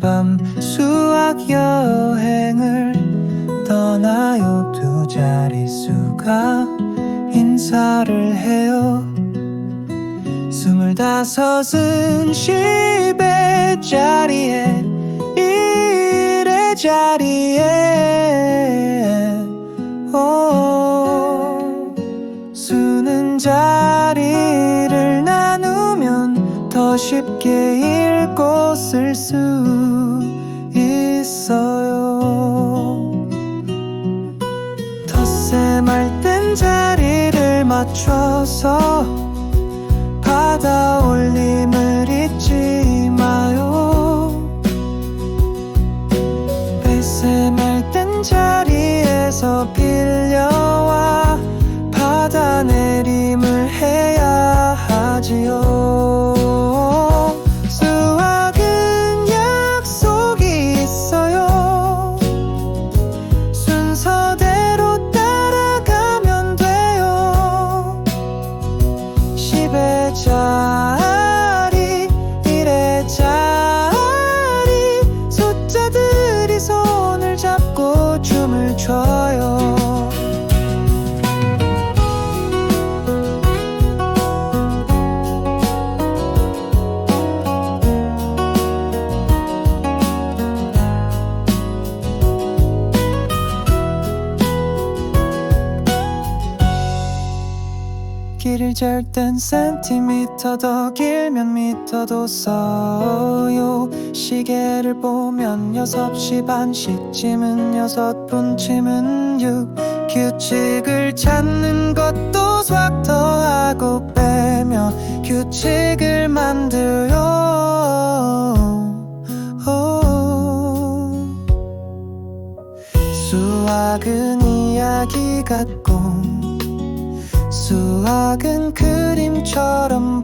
밤 수학 여행을 떠나요. 두 자릿수가 인사를 해요. 스물다섯은 십의 자리에 일의 자리에. 오, 수는 자리에 쉽게 읽고 쓸 수 있어요. 덧셈 할 땐 자리를 맞춰서 받아 올림을 잊지 마요. 뺄셈 할 땐 자리에서 십의 길을 잴 땐 센티미터 더 길면 미터도 써요. 시계를 보면 여섯 시 반씩쯤은 여섯 분쯤은 육. 규칙을 찾는 것도 수학 더하고 빼면 규칙을 만들요 오. 수학은 이야기 같고 수학은 그림처럼